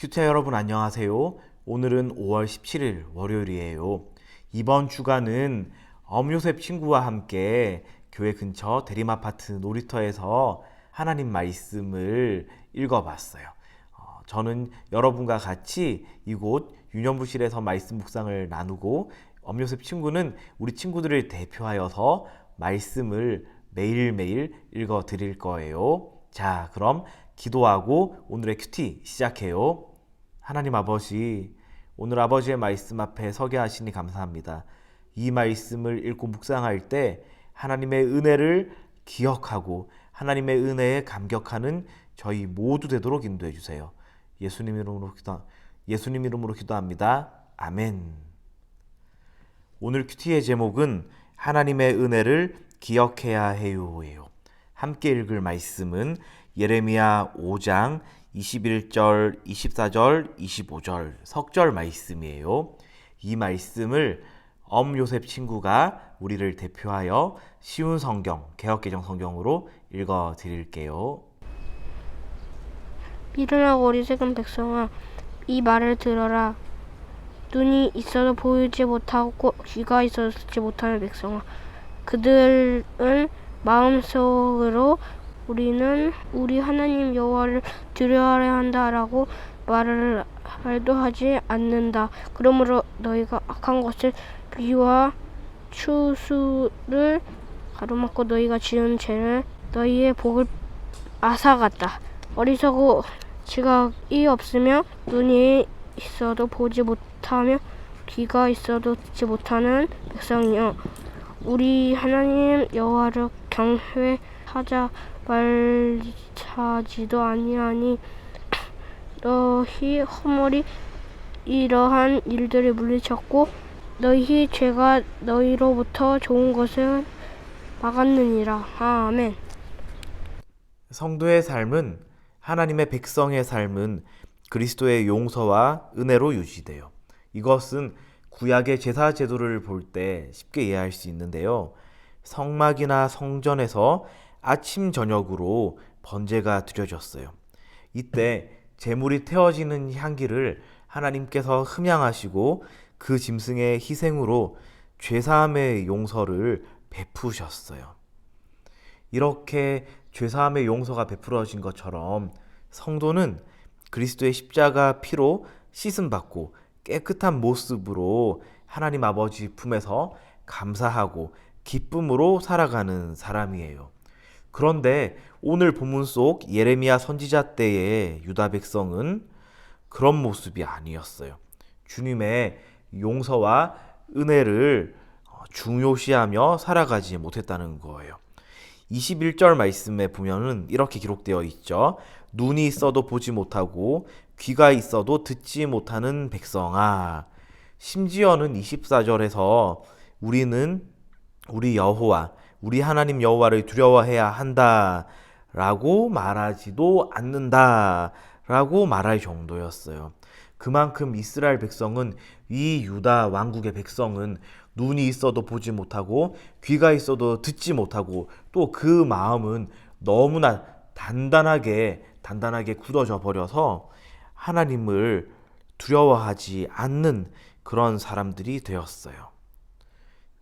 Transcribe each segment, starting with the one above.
큐티아 여러분 안녕하세요. 오늘은 5월 17일 월요일이에요. 이번 주간은 엄요셉 친구와 함께 교회 근처 대림 아파트 놀이터에서 하나님 말씀을 읽어봤어요. 어, 저는 여러분과 같이 이곳 유년부실에서 말씀 묵상을 나누고 엄요셉 친구는 우리 친구들을 대표하여서 말씀을 매일매일 읽어 드릴 거예요. 자, 그럼 기도하고 오늘의 큐티 시작해요. 하나님 아버지, 오늘 아버지의 말씀 앞에 서게 하시니 감사합니다. 이 말씀을 읽고 묵상할 때 하나님의 은혜를 기억하고 하나님의 은혜에 감격하는 저희 모두 되도록 인도해 주세요. 예수님 이름으로 기도 예수님 이름으로 기도합니다. 아멘. 오늘 큐티의 제목은 하나님의 은혜를 기억해야 해요예요. 함께 읽을 말씀은 예레미야 5장 21절, 24절, 25절 석절 말씀이에요. 이 말씀을 엄 요셉 친구가 우리를 대표하여 쉬운 성경, 개혁개정 성경으로 읽어 드릴게요. 일어나고 어리석은 백성아 이 말을 들어라 눈이 있어도 보이지 못하고 귀가 있어도 듣지 못하는 백성아 그들은 마음속으로 우리는 우리 하나님 여호와를 두려워해야 한다라고 말을 말도 하지 않는다. 그러므로 너희가 악한 것을 비와 추수를 가로막고 너희가 지은 죄를 너희의 복을 앗아갔다. 어리석고 지각이 없으며 눈이 있어도 보지 못하며 귀가 있어도 듣지 못하는 백성이여 우리 하나님 여호와를 경외 하자 말하지도 아니하니 너희 허물이 이러한 일들을 물리쳤고 너희 죄가 너희로부터 좋은 것을 막았느니라 아멘 성도의 삶은 하나님의 백성의 삶은 그리스도의 용서와 은혜로 유지돼요. 이것은 구약의 제사 제도를 볼 때 쉽게 이해할 수 있는데요. 성막이나 성전에서 아침 저녁으로 번제가 드려졌어요. 이때 제물이 태워지는 향기를 하나님께서 흠양하시고 그 짐승의 희생으로 죄사함의 용서를 베푸셨어요. 이렇게 죄사함의 용서가 베풀어진 것처럼 성도는 그리스도의 십자가 피로 씻음 받고 깨끗한 모습으로 하나님 아버지 품에서 감사하고 기쁨으로 살아가는 사람이에요. 그런데 오늘 본문 속 예레미야 선지자 때의 유다 백성은 그런 모습이 아니었어요. 주님의 용서와 은혜를 중요시하며 살아가지 못했다는 거예요. 21절 말씀에 보면은 이렇게 기록되어 있죠. 눈이 있어도 보지 못하고 귀가 있어도 듣지 못하는 백성아. 심지어는 24절에서 우리는 우리 여호와, 우리 하나님 여호와를 두려워해야 한다라고 말하지도 않는다라고 말할 정도였어요. 그만큼 이스라엘 백성은 이 유다 왕국의 백성은 눈이 있어도 보지 못하고 귀가 있어도 듣지 못하고 또 그 마음은 너무나 단단하게 단단하게 굳어져 버려서 하나님을 두려워하지 않는 그런 사람들이 되었어요.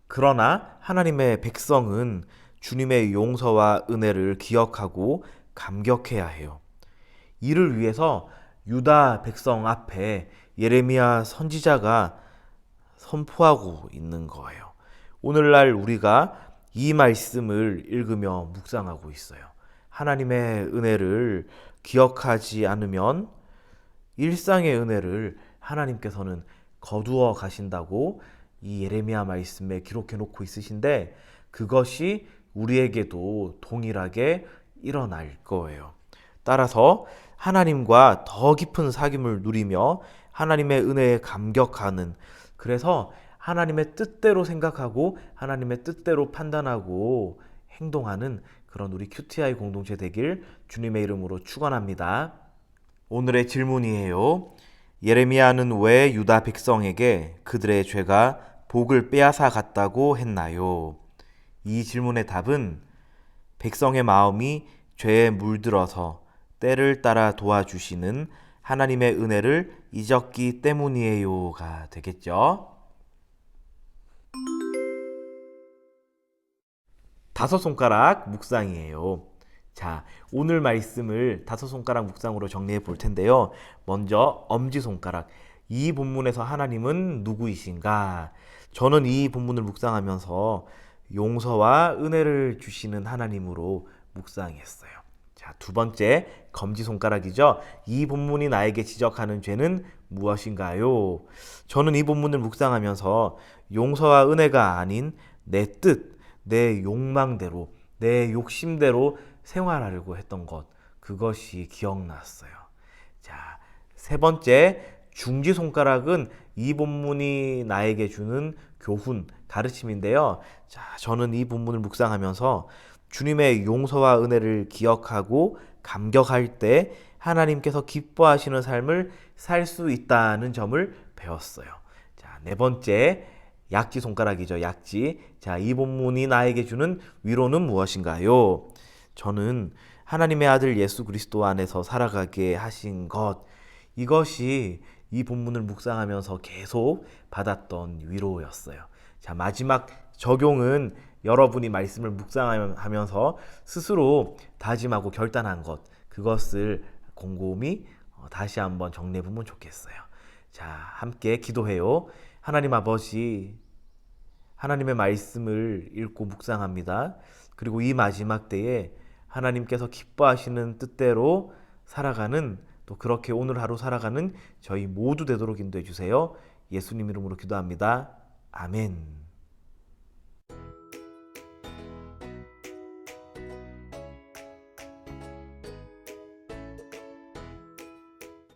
그러나 하나님의 백성은 주님의 용서와 은혜를 기억하고 감격해야 해요. 이를 위해서 유다 백성 앞에 예레미야 선지자가 선포하고 있는 거예요. 오늘날 우리가 이 말씀을 읽으며 묵상하고 있어요. 하나님의 은혜를 기억하지 않으면 일상의 은혜를 하나님께서는 거두어 가신다고 이 예레미야 말씀에 기록해 놓고 있으신데 그것이 우리에게도 동일하게 일어날 거예요. 따라서 하나님과 더 깊은 사귐을 누리며 하나님의 은혜에 감격하는 그래서 하나님의 뜻대로 생각하고 하나님의 뜻대로 판단하고 행동하는 그런 우리 QTI 공동체 되길 주님의 이름으로 축원합니다. 오늘의 질문이에요. 예레미야는 왜 유다 백성에게 그들의 죄가 복을 빼앗아 갔다고 했나요? 이 질문의 답은 백성의 마음이 죄에 물들어서 때를 따라 도와주시는 하나님의 은혜를 잊었기 때문이에요가 되겠죠. 다섯 손가락 묵상이에요. 자, 오늘 말씀을 다섯 손가락 묵상으로 정리해 볼 텐데요. 먼저 엄지 손가락. 이 본문에서 하나님은 누구이신가? 저는 이 본문을 묵상하면서 용서와 은혜를 주시는 하나님으로 묵상했어요. 자, 두 번째 검지 손가락이죠. 이 본문이 나에게 지적하는 죄는 무엇인가요? 저는 이 본문을 묵상하면서 용서와 은혜가 아닌 내 뜻, 내 욕망대로, 내 욕심대로 생활하려고 했던 것, 그것이 기억났어요. 자, 세 번째 중지 손가락은 이 본문이 나에게 주는 교훈, 가르침인데요. 자, 저는 이 본문을 묵상하면서 주님의 용서와 은혜를 기억하고 감격할 때 하나님께서 기뻐하시는 삶을 살 수 있다는 점을 배웠어요. 자, 네 번째 약지 손가락이죠. 약지. 자, 이 본문이 나에게 주는 위로는 무엇인가요? 저는 하나님의 아들 예수 그리스도 안에서 살아가게 하신 것 이것이 이 본문을 묵상하면서 계속 받았던 위로였어요. 자, 마지막 적용은 여러분이 말씀을 묵상하면서 스스로 다짐하고 결단한 것, 그것을 곰곰이 어, 다시 한번 정리해 보면 좋겠어요. 자, 함께 기도해요. 하나님 아버지, 하나님의 말씀을 읽고 묵상합니다. 그리고 이 마지막 때에 하나님께서 기뻐하시는 뜻대로 살아가는 또 그렇게 오늘 하루 살아가는 저희 모두 되도록 인도해 주세요. 예수님 이름으로 기도합니다. 아멘.